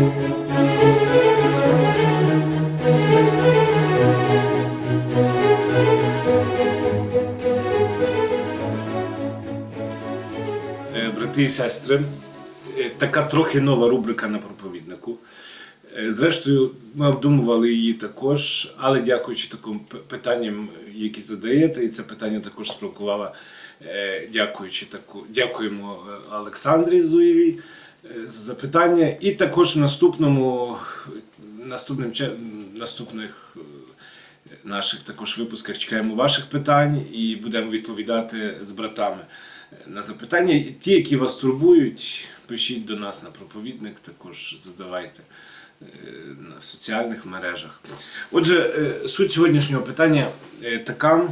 Е, Брати і сестри, е, така трохи нова рубрика на проповіднику. Е, Зрештою, ми обдумували її також, але дякуючи таким питанням, які задаєте, і це питання також спровокувало, дякуючи таку, дякуємо Олександрі Зуєвій запитання. І також в наступному, наступним, наступних е, наших також випусках чекаємо ваших питань і будемо відповідати з братами на запитання. Ті, які вас турбують, пишіть до нас на проповідник, також задавайте е, на соціальних мережах. Отже, е, суть сьогоднішнього питання е, така.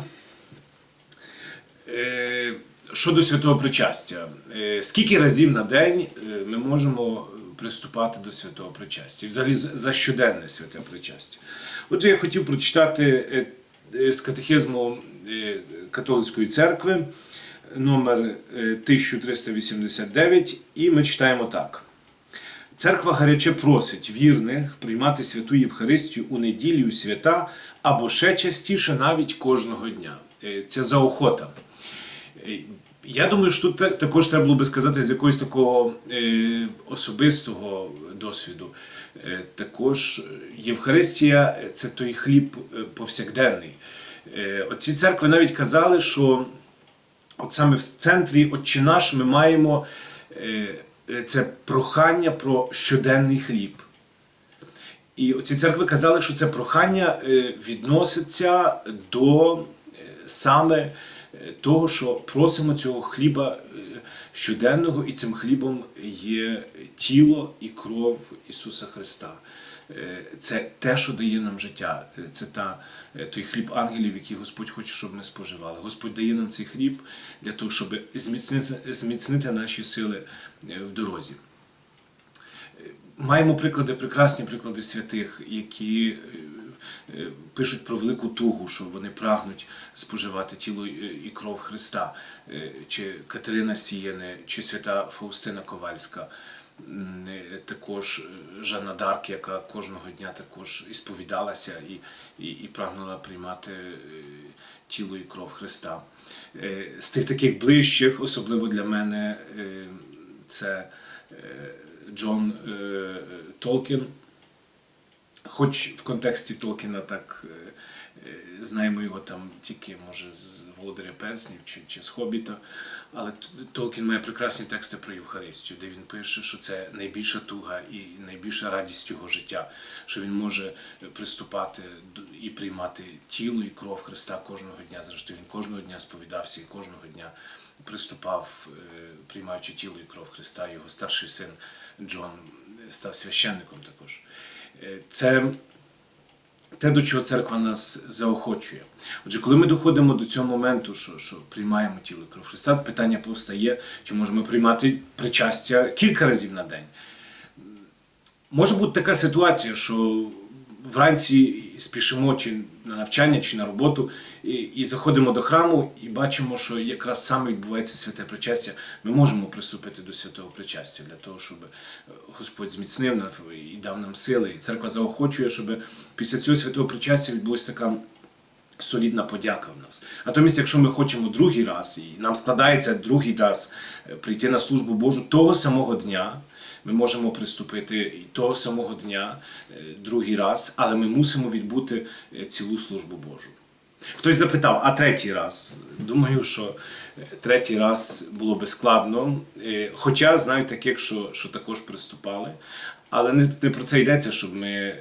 Е, Щодо святого причастя, Е, скільки разів на день е, ми можемо приступати до святого причастя? Взагалі за щоденне святе причастя? Отже, я хотів прочитати е, е, з катехизму е, католицької церкви номер е, 1389, і ми читаємо так. Церква гаряче просить вірних приймати святу Євхаристію у неділю свята або ще частіше навіть кожного дня. Е, Це заохота. Я думаю, що тут також треба було би сказати з якогось такого е, особистого досвіду. Е, також Євхаристія це той хліб е, повсякденний. Оці церкви навіть казали, що от саме в центрі Отче наш ми маємо це прохання про щоденний хліб. І оці церкви казали, що це прохання відноситься до саме того, що просимо цього хліба е, щоденного, і цим хлібом є тіло і кров Ісуса Христа. Е, Це те, що дає нам життя. Е, Це та, той хліб ангелів, який Господь хоче, щоб ми споживали. Господь дає нам цей хліб для того, щоб зміцнити, зміцнити наші сили в дорозі. Маємо приклади, прекрасні приклади святих, які пишуть про велику тугу, що вони прагнуть споживати тіло і і кров Христа, Е, чи Катерина Сіяне, чи свята Фаустина Ковальська, е, також е, Жанна Дарк, яка кожного дня також ісповідалася і, і, і прагнула приймати е, тіло і кров Христа. Е, З тих таких ближчих, особливо для мене, е, це е, Джон е, Толкін. Хоч в контексті Толкіна так е, е, знаємо його там тільки, може, з Володаря Перснів чи, чи з Хобіта. Але Толкін має прекрасні тексти про Євхаристію, де він пише, що це найбільша туга і найбільша радість його життя, що він може приступати і приймати тіло і кров Христа кожного дня. Зрештою, він кожного дня сповідався і кожного дня приступав, е, приймаючи тіло і кров Христа. Його старший син Джон став священником також. Е, Це те, до чого церква нас заохочує. Отже, коли ми доходимо до цього моменту, що, що приймаємо тіло кров Христа, питання повстає, чи можемо приймати причастя кілька разів на день. Може бути така ситуація, що вранці спішимо чи на навчання, чи на роботу, і, і заходимо до храму і бачимо, що якраз саме відбувається святе причастя. Ми можемо приступити до святого причастя для того, щоб е, Господь зміцнив нас і дав нам сили. І церква заохочує, щоб після цього святого причастя відбулася така солідна подяка в нас. Натомість, якщо ми хочемо другий раз, і нам складається другий раз е, прийти на службу Божу того самого дня, ми можемо приступити і того самого дня, е, другий раз, але ми мусимо відбути е, цілу службу Божу. Хтось запитав, а третій раз? Думаю, що е, третій раз було би складно. Хоча знаю таких, що, що також приступали. Але не, не про це йдеться, щоб ми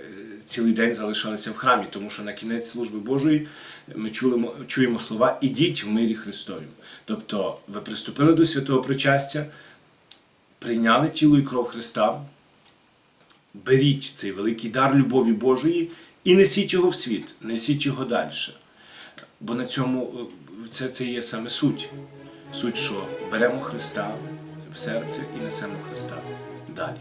цілий день залишалися в храмі, тому що на кінець служби Божої ми чуємо, чуємо слова Ідіть в мирі Христовім. Тобто ви приступили до святого причастя, прийняли тіло і кров Христа, беріть цей великий дар любові Божої і несіть його в світ, несіть його далі. Бо на цьому е, це, це є саме суть. Суть, що беремо Христа в серце і несемо Христа далі.